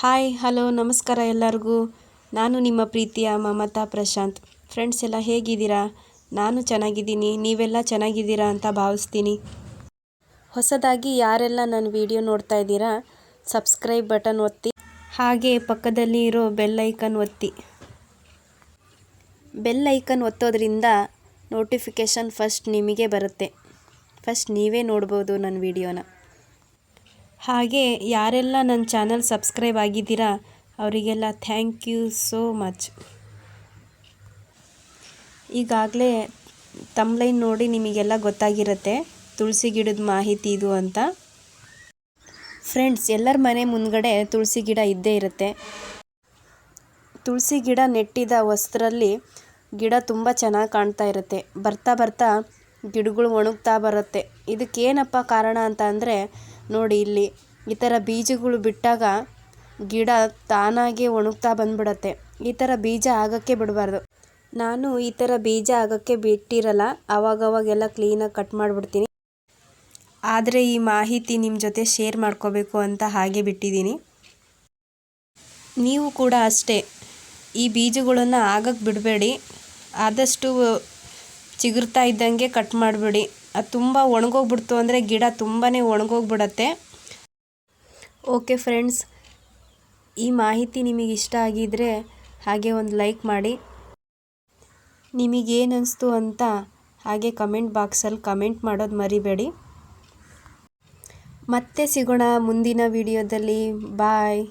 Hi hello ನಮಸ್ಕಾರ ಎಲ್ಲರಿಗೂ. ನಾನು ನಿಮ್ಮ ಪ್ರೀತಿಯ ಮಮತಾ ಪ್ರಶಾಂತ್. ಫ್ರೆಂಡ್ಸ್ ಎಲ್ಲ ಹೇಗಿದ್ದೀರಾ? ನಾನು ಚೆನ್ನಾಗಿದ್ದೀನಿ. ನೀವೆಲ್ಲ ಚೆನ್ನಾಗಿದ್ದೀರಾ ಅಂತ ಭಾವಿಸ್ತೀನಿ. ಹೊಸದಾಗಿ ಯಾರೆಲ್ಲ ನನ್ನ ವಿಡಿಯೋ ನೋಡ್ತಾ ಇದ್ದೀರಾ ಸಬ್ಸ್ಕ್ರೈಬ್ ಬಟನ್ ಒತ್ತಿ. ಹಾಗೆ ಪಕ್ಕದಲ್ಲಿ ಇರೋ ಬೆಲ್ ಐಕನ್ ಒತ್ತಿ. ಬೆಲ್ ಐಕನ್ ಒತ್ತೋದ್ರಿಂದ ನೋಟಿಫಿಕೇಷನ್ ಫಸ್ಟ್ ನಿಮಗೆ ಬರುತ್ತೆ. ಫಸ್ಟ್ ನೀವೇ ನೋಡ್ಬೋದು ನನ್ನ ವಿಡಿಯೋನ. ಹಾಗೆ ಯಾರೆಲ್ಲ ನನ್ನ ಚಾನಲ್ ಸಬ್ಸ್ಕ್ರೈಬ್ ಆಗಿದ್ದೀರಾ, ಅವರಿಗೆಲ್ಲ ಥ್ಯಾಂಕ್ ಯು ಸೋ ಮಚ್. ಈಗಾಗಲೇ ತಮ್ಲೈನ್ ನೋಡಿ ನಿಮಗೆಲ್ಲ ಗೊತ್ತಾಗಿರುತ್ತೆ ತುಳಸಿ ಗಿಡದ ಮಾಹಿತಿ ಇದು ಅಂತ. ಫ್ರೆಂಡ್ಸ್, ಎಲ್ಲರ ಮನೆ ಮುಂದ್ಗಡೆ ತುಳಸಿ ಗಿಡ ಇದ್ದೇ ಇರುತ್ತೆ. ತುಳಸಿ ಗಿಡ ನೆಟ್ಟಿದ ವಸ್ತ್ರಲ್ಲಿ ಗಿಡ ತುಂಬ ಚೆನ್ನಾಗಿ ಕಾಣ್ತಾ ಇರುತ್ತೆ. ಬರ್ತಾ ಬರ್ತಾ ಗಿಡಗಳು ಒಣಗ್ತಾ ಬರುತ್ತೆ. ಇದಕ್ಕೇನಪ್ಪ ಕಾರಣ ಅಂತ ಅಂದರೆ ನೋಡಿ ಇಲ್ಲಿ, ಈ ಥರ ಬೀಜಗಳು ಬಿಟ್ಟಾಗ ಗಿಡ ತಾನಾಗೆ ಒಣಗ್ತಾ ಬಂದ್ಬಿಡತ್ತೆ. ಈ ಥರ ಬೀಜ ಆಗೋಕ್ಕೆ ಬಿಡಬಾರ್ದು. ನಾನು ಈ ಥರ ಬೀಜ ಆಗೋಕ್ಕೆ ಬಿಟ್ಟಿರಲ್ಲ, ಅವಾಗವಾಗೆಲ್ಲ ಕ್ಲೀನಾಗಿ ಕಟ್ ಮಾಡಿಬಿಡ್ತೀನಿ. ಆದರೆ ಈ ಮಾಹಿತಿ ನಿಮ್ಮ ಜೊತೆ ಶೇರ್ ಮಾಡ್ಕೋಬೇಕು ಅಂತ ಹಾಗೆ ಬಿಟ್ಟಿದ್ದೀನಿ. ನೀವು ಕೂಡ ಅಷ್ಟೇ, ಈ ಬೀಜಗಳನ್ನು ಆಗಕ್ಕೆ ಬಿಡಬೇಡಿ. ಆದಷ್ಟು ಚಿಗುರ್ತಾ ಇದ್ದಂಗೆ ಕಟ್ ಮಾಡಿಬಿಡಿ. ಅದು ತುಂಬ ಒಣಗೋಗ್ಬಿಡ್ತು ಅಂದರೆ ಗಿಡ ತುಂಬಾ ಒಣಗೋಗ್ಬಿಡತ್ತೆ. ಓಕೆ ಫ್ರೆಂಡ್ಸ್, ಈ ಮಾಹಿತಿ ನಿಮಗೆ ಇಷ್ಟ ಆಗಿದ್ದರೆ ಹಾಗೆ ಒಂದು ಲೈಕ್ ಮಾಡಿ. ನಿಮಗೇನು ಅನಿಸ್ತು ಅಂತ ಹಾಗೆ ಕಮೆಂಟ್ ಬಾಕ್ಸಲ್ಲಿ ಕಮೆಂಟ್ ಮಾಡೋದು ಮರಿಬೇಡಿ. ಮತ್ತೆ ಸಿಗೋಣ ಮುಂದಿನ ವಿಡಿಯೋದಲ್ಲಿ. ಬಾಯ್.